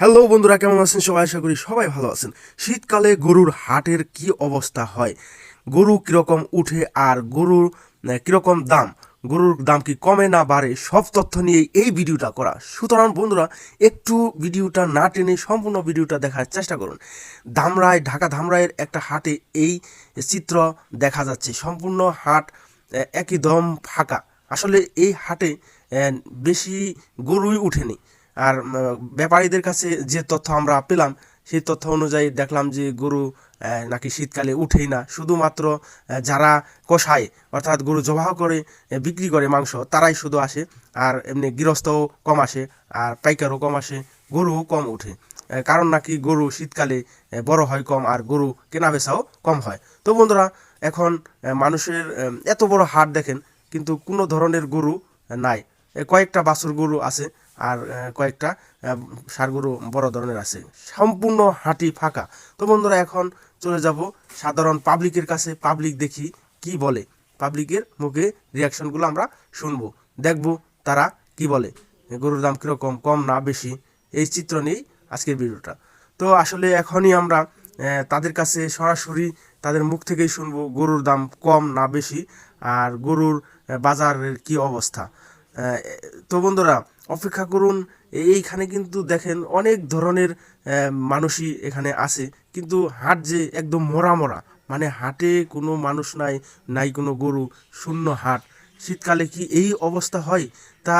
Hello বন্ধুরা, কেমন আছেন? সবাই আশা করি সবাই ভালো আছেন। শীতকালে গরুর হাটের কি অবস্থা হয়? গরু কীরকম উঠে আর গরুর কীরকম দাম? গরুর দাম কি কমে না বাড়ে? সব তথ্য নিয়ে এই ভিডিওটা করা। সুতরাং বন্ধুরা, একটু ভিডিওটা না টেনে সম্পূর্ণ ভিডিওটা দেখার চেষ্টা করুন। ধামরাই, ঢাকা ধামরাইয়ের একটা হাটে এই চিত্র দেখা যাচ্ছে। সম্পূর্ণ হাট একদম ফাঁকা। আসলে এই হাটে বেশি গরুই উঠেনি। আর ব্যাপারীদের কাছে যে তথ্য আমরা পেলাম, সেই তথ্য অনুযায়ী দেখলাম যে গরু নাকি শীতকালে উঠেই না। শুধুমাত্র যারা কষায় অর্থাৎ গরু জবাহ করে বিক্রি করে মাংস, তারাই শুধু আসে। আর এমনি গৃহস্থও কম আসে, আর পাইকারও কম আসে, গরুও কম উঠে কারণ নাকি গরু শীতকালে বড় হয় কম, আর গরু কেনা বেচাও কম হয়। তো বন্ধুরা, এখন মানুষের এত বড় হাট দেখেন, কিন্তু কোনো ধরনের গরু নাই। কয়েকটা বাছুর গরু আছে আর কয়েকটা সার গরু বড় ধরনের আছে। সম্পূর্ণ হাঁটি ফাঁকা। তো বন্ধুরা, এখন চলে যাব সাধারণ পাবলিকের কাছে, পাবলিক দেখি কি বলে। পাবলিকের মুখে রিয়াকশনগুলো আমরা শুনব। দেখব তারা কি বলে। গরুর দাম কীরকম, কম না বেশি? এই চিত্র নিয়েই আজকের ভিডিওটা। তো আসলে এখনই আমরা তাদের কাছে সরাসরি তাদের মুখ থেকেই শুনব গরুর দাম কম না বেশি, আর গরুর বাজারের কি অবস্থা। তো বন্ধুরা, অপেক্ষা করুন এইখানে কিন্তু দেখেন অনেক ধরনের মানুষই এখানে আছে। কিন্তু হাট যে একদম মরা মরা মানে হাটে কোনো মানুষ নাই নাই কোনো গরু, শূন্য হাট। শীতকালে কি এই অবস্থা হয়? তা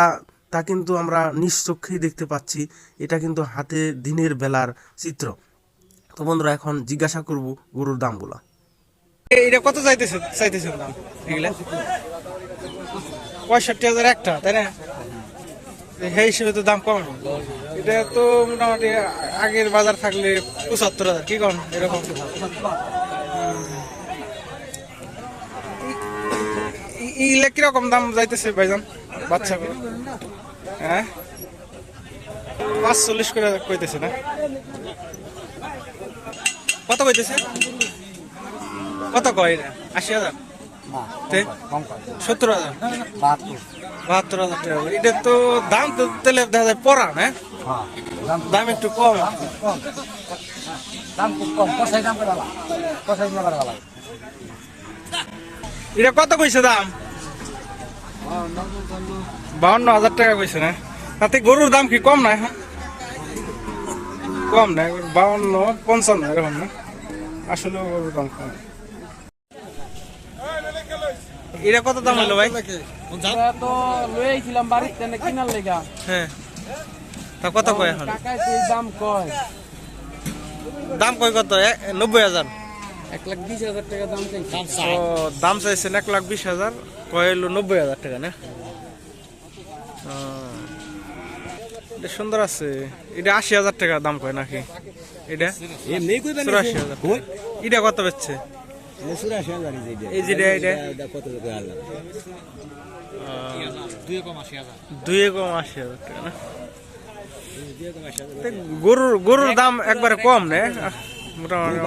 তা কিন্তু আমরা নিশ্চক্ষেই দেখতে পাচ্ছি। এটা কিন্তু হাতে দিনের বেলার চিত্র। তো বন্ধুরা, এখন জিজ্ঞাসা করব গরুর দামগুলো। এটা কত চাইতেছে চাইতেছেন দাম? এগুলা? পঁয়ষট্টি হাজার একটা তাই না সেই হিসেবে তো দাম কম এটা তো মোটামুটি আগের বাজার থাকলে পঁচাত্তর হাজার কি কম এরকম ইলে কীরকম দাম যাইতেছে ভাইজান বাচ্চা হ্যাঁ পাঁচচল্লিশ করে কইতেছে না কত কইতেছে কত কয় আশি হাজার? সত্তর হাজার? বাহাত্তর হাজার টাকা। এটা তো দাম তো তেলে দেখা যায় পড়া না দাম একটু কম। দাম খুব কম কষাই দাম করে কষাই দাম করে এটা কত কইছে দাম? বাউন্ন হাজার টাকা কইছে না তাতে গরুর দাম কি কম না এখন? কম না বাউন্ন পঞ্চান্ন এরকম না? আসলে গরুর দাম কম। এটা কত দাম হলো ভাই? তো বাড়িতে না কিনার লেগা। হ্যাঁ। তা কত কয় এখন? টাকায় দাম কয়? দাম কয় কত? এ- নব্বই হাজার। এক লাখ বিশ হাজার টাকা দাম চাইছে। ও দাম চাইছেন এক লাখ বিশ হাজার কয়েল নব্বই হাজার টাকা না? এটা সুন্দর আছে। এটা আশি হাজার টাকা দাম কয় নাকি? এটা? এমনি চুরাশি হাজার এটা কত বেচছে? এই যে গরুর গরুর দাম একবারে কম নে? মোটামুটি।